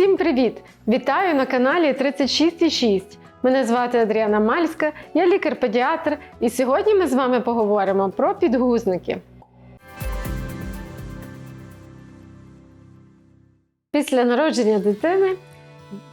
Всім привіт! Вітаю на каналі 36,6. Мене звати Адріана Мальська, я лікар-педіатр, і сьогодні ми з вами поговоримо про підгузники. Після народження дитини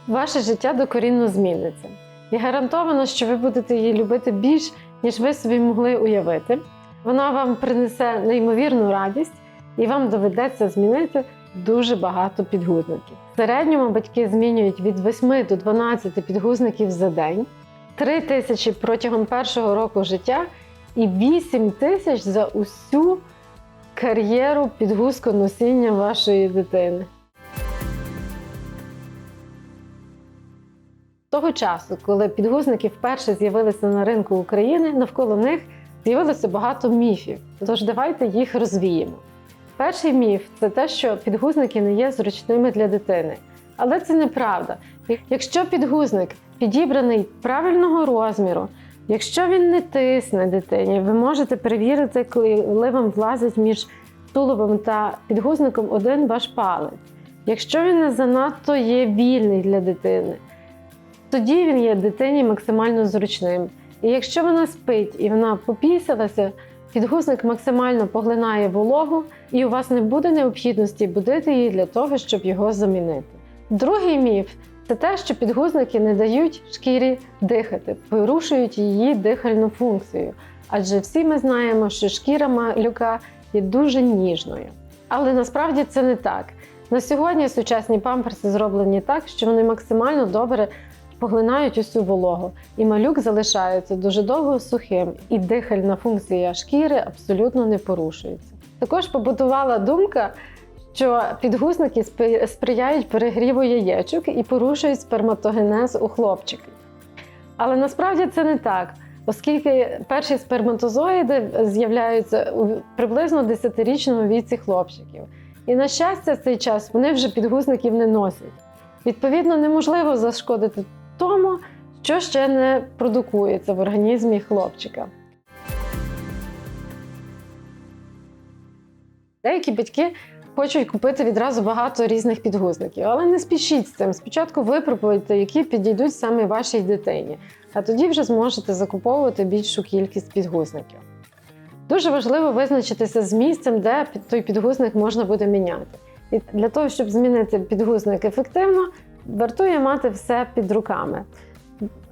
ваше життя докорінно зміниться. І гарантовано, що ви будете її любити більш, ніж ви собі могли уявити. Вона вам принесе неймовірну радість, і вам доведеться змінити дуже багато підгузників. В середньому батьки змінюють від 8 до 12 підгузників за день, 3 тисячі протягом першого року життя і 8 тисяч за усю кар'єру підгузконосіння вашої дитини. Того часу, коли підгузники вперше з'явилися на ринку України, навколо них з'явилося багато міфів. Тож давайте їх розвіємо. Перший міф це те, що підгузники не є зручними для дитини. Але це неправда. Якщо підгузник підібраний правильного розміру, якщо він не тисне дитині, ви можете перевірити, коли вам влазить між тулубом та підгузником один ваш палець. Якщо він не занадто є вільний для дитини, тоді він є дитині максимально зручним. І якщо вона спить і вона попісилася, підгузник максимально поглинає вологу, і у вас не буде необхідності будити її для того, щоб його замінити. Другий міф це те, що підгузники не дають шкірі дихати, порушують її дихальну функцію. Адже всі ми знаємо, що шкіра малюка є дуже ніжною. Але насправді це не так. На сьогодні сучасні памперси зроблені так, що вони максимально добре поглинають усю вологу, і малюк залишається дуже довго сухим, і дихальна функція шкіри абсолютно не порушується. Також побудувала думка, що підгузники сприяють перегріву яєчок і порушують сперматогенез у хлопчиків. Але насправді це не так, оскільки перші сперматозоїди з'являються у приблизно 10-річному віці хлопчиків. І на щастя, в цей час вони вже підгузників не носять. Відповідно, неможливо зашкодити тому, що ще не продукується в організмі хлопчика. Деякі батьки хочуть купити відразу багато різних підгузників, але не спішіть з цим. Спочатку випробуйте, які підійдуть саме вашій дитині, а тоді вже зможете закуповувати більшу кількість підгузників. Дуже важливо визначитися з місцем, де той підгузник можна буде міняти. І для того, щоб змінити підгузник ефективно, вартує мати все під руками.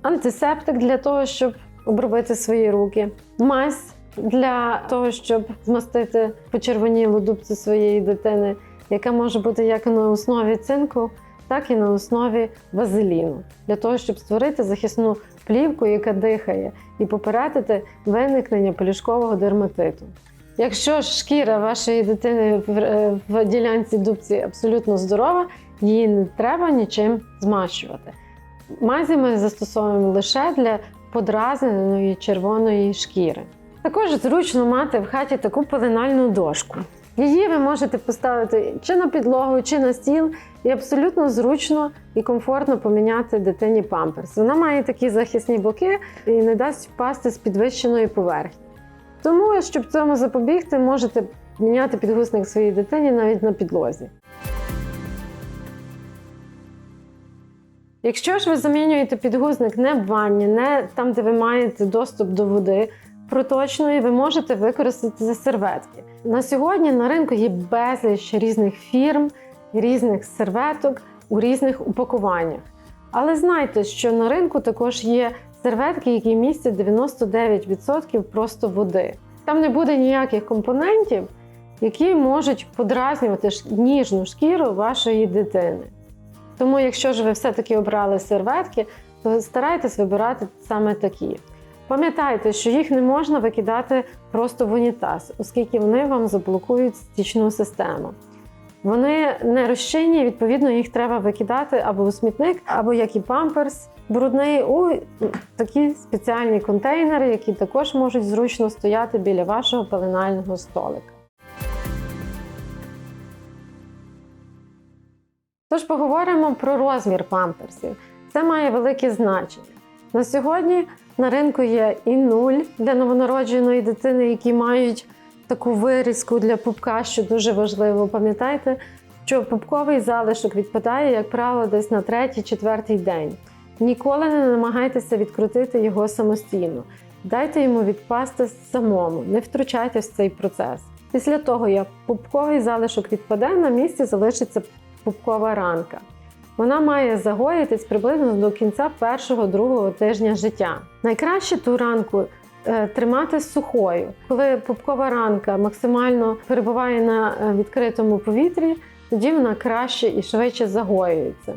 Антисептик для того, щоб обробити свої руки, мазь для того, щоб змастити почервонілу дубцю своєї дитини, яка може бути як на основі цинку, так і на основі вазеліну, для того, щоб створити захисну плівку, яка дихає, і попередити виникнення полішкового дерматиту. Якщо шкіра вашої дитини е, в ділянці дубці абсолютно здорова, її не треба нічим змащувати. Мазі ми застосовуємо лише для подразненої червоної шкіри. Також зручно мати в хаті таку пеленальну дошку. Її ви можете поставити чи на підлогу, чи на стіл, і абсолютно зручно і комфортно поміняти дитині памперс. Вона має такі захисні боки і не дасть впасти з підвищеної поверхні. Тому, щоб цьому запобігти, можете міняти підгузник своїй дитині навіть на підлозі. Якщо ж ви замінюєте підгузник не в ванні, не там, де ви маєте доступ до води проточної, ви можете використати за серветки. На сьогодні на ринку є безліч різних фірм, різних серветок у різних упакуваннях. Але знайте, що на ринку також є серветки, які містять 99% просто води. Там не буде ніяких компонентів, які можуть подразнювати ніжну шкіру вашої дитини. Тому, якщо ж ви все-таки обрали серветки, то старайтесь вибирати саме такі. Пам'ятайте, що їх не можна викидати просто в унітаз, оскільки вони вам заблокують стічну систему. Вони не розчинні, відповідно, їх треба викидати або у смітник, або як і памперс брудний у такі спеціальні контейнери, які також можуть зручно стояти біля вашого пеленального столика. Тож поговоримо про розмір памперсів. Це має велике значення. На сьогодні на ринку є і нуль для новонародженої дитини, які мають таку вирізку для пупка, що дуже важливо. Пам'ятайте, що пупковий залишок відпадає, як правило, десь на третій-четвертий день. Ніколи не намагайтеся відкрутити його самостійно. Дайте йому відпасти самому, не втручайтесь в цей процес. Після того, як пупковий залишок відпаде, на місці залишиться пупкова ранка. Вона має загоїтись приблизно до кінця першого-другого тижня життя. Найкраще ту ранку е, тримати сухою. Коли пупкова ранка максимально перебуває на е, відкритому повітрі, тоді вона краще і швидше загоюється.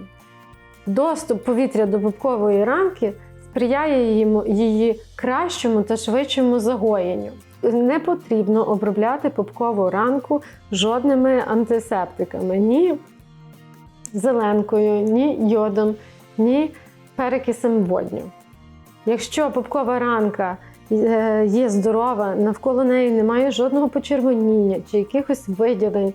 Доступ повітря до пупкової ранки сприяє її, її кращому та швидшому загоєнню. Не потрібно обробляти пупкову ранку жодними антисептиками, ні зеленкою, ні йодом, ні перекисом водню. Якщо пупкова ранка е, є здорова, навколо неї немає жодного почервоніння чи якихось виділень,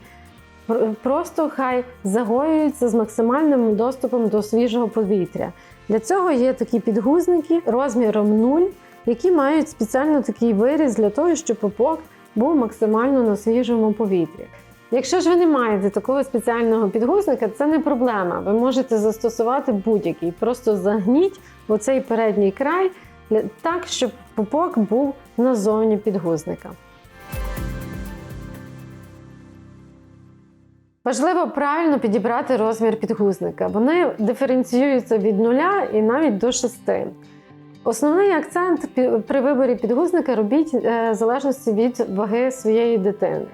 просто хай загоюється з максимальним доступом до свіжого повітря. Для цього є такі підгузники розміром 0, які мають спеціально такий виріз для того, щоб пупок був максимально на свіжому повітрі. Якщо ж ви не маєте такого спеціального підгузника, це не проблема. Ви можете застосувати будь-який. Просто загніть оцей передній край так, щоб пупок був назовні підгузника. Важливо правильно підібрати розмір підгузника. Вони диференціюються від нуля і навіть до 6. Основний акцент при виборі підгузника робіть е, в залежності від ваги своєї дитини.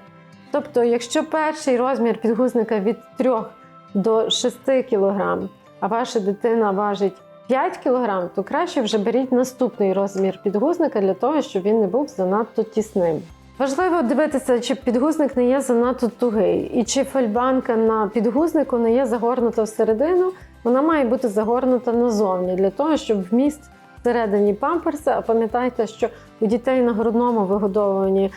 Тобто, якщо перший розмір підгузника від 3 до 6 кг, а ваша дитина важить 5 кг, то краще вже беріть наступний розмір підгузника для того, щоб він не був занадто тісним. Важливо дивитися, чи підгузник не є занадто тугий, і чи фальбанка на підгузнику не є загорнута всередину. Вона має бути загорнута назовні для того, щоб вміст всередині памперса. А пам'ятайте, що у дітей на грудному вигодовуванні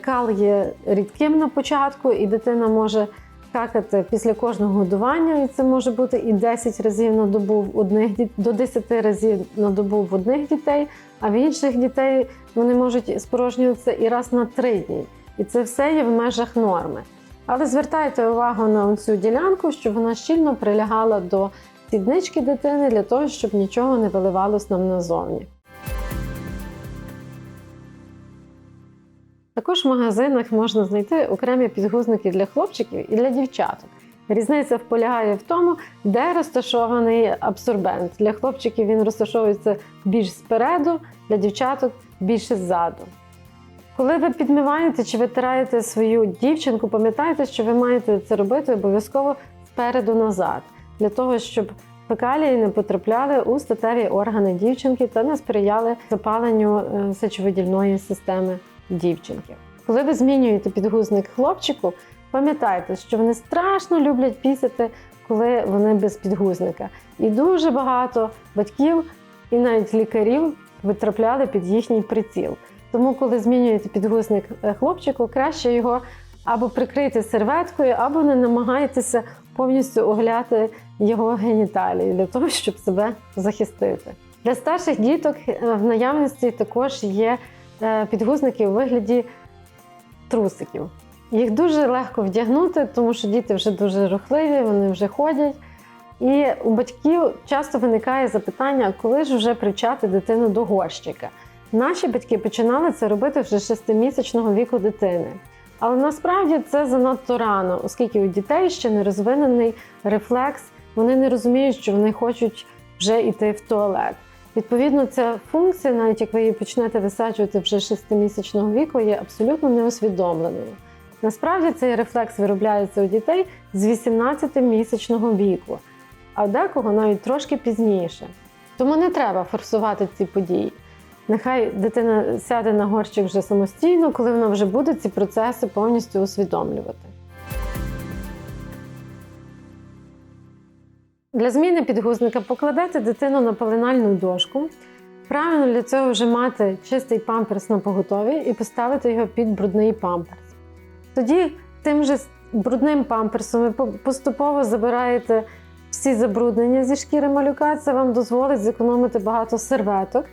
кал є рідким на початку, і дитина може какати після кожного годування, і це може бути і 10 разів на добу в одних до 10 разів на добу в одних дітей, а в інших дітей вони можуть спорожнюватися і раз на три дні. І це все є в межах норми. Але звертайте увагу на цю ділянку, щоб вона щільно прилягала до сіднички дитини для того, щоб нічого не виливалось нам назовні. Також в магазинах можна знайти окремі підгузники для хлопчиків і для дівчаток. Різниця полягає в тому, де розташований абсорбент. Для хлопчиків він розташовується більш спереду, для дівчаток більше ззаду. Коли ви підмиваєте чи витираєте свою дівчинку, пам'ятайте, що ви маєте це робити обов'язково спереду назад, для того, щоб фекалії не потрапляли у статеві органи дівчинки та не сприяли запаленню е, сечовидільної системи дівчинки. Коли ви змінюєте підгузник хлопчику, пам'ятайте, що вони страшно люблять пісяти, коли вони без підгузника. І дуже багато батьків і навіть лікарів витрапляли під їхній приціл. Тому, коли змінюєте підгузник е, хлопчику, краще його або прикрити серветкою, або не намагайтеся повністю огляти його геніталії для того, щоб себе захистити. Для старших діток е, в наявності також є е, підгузники у вигляді трусиків. Їх дуже легко вдягнути, тому що діти вже дуже рухливі, вони вже ходять. І у батьків часто виникає запитання, коли ж вже привчати дитину до горщика. Наші батьки починали це робити вже з 6-місячного віку дитини. Але насправді це занадто рано, оскільки у дітей ще не розвинений рефлекс, вони не розуміють, що вони хочуть вже йти в туалет. Відповідно, ця функція, навіть як ви її почнете висаджувати вже 6-місячного віку, є абсолютно неусвідомленою. Насправді цей рефлекс виробляється у дітей з 18-місячного віку, а декого навіть трошки пізніше. Тому не треба форсувати ці події. Нехай дитина сяде на горщик вже самостійно, коли вона вже буде ці процеси повністю усвідомлювати. Для зміни підгузника покладайте дитину на пеленальну дошку. Правильно для цього вже мати чистий памперс на поготові і поставити його під брудний памперс. Тоді тим же брудним памперсом ви поступово забираєте всі забруднення зі шкіри малюка. Це вам дозволить зекономити багато серветок.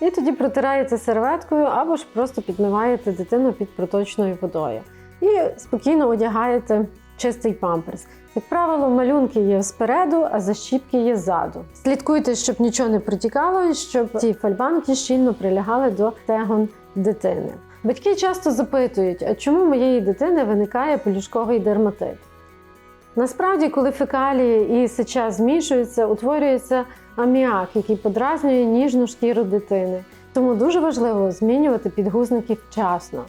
І тоді протираєте серветкою або ж просто підмиваєте дитину під проточною водою. І спокійно одягаєте чистий памперс. Як правило, малюнки є спереду, а защіпки є ззаду. Слідкуйте, щоб нічого не протікало, і щоб ці фальбанки щільно прилягали до стегон дитини. Батьки часто запитують, а чому моєї дитини виникає пелюшковий дерматит? Насправді, коли фекалії і сеча змішуються, утворюється аміак, який подразнює ніжну шкіру дитини. Тому дуже важливо змінювати підгузники вчасно.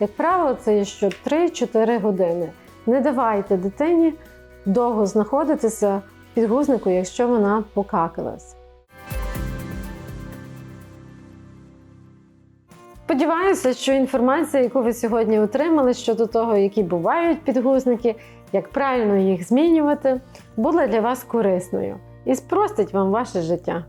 Як правило, це є що 3-4 години. Не давайте дитині довго знаходитися в підгузнику, якщо вона покакалась. Сподіваюся, що інформація, яку ви сьогодні отримали щодо того, які бувають підгузники, як правильно їх змінювати, була для вас корисною і спростить вам ваше життя.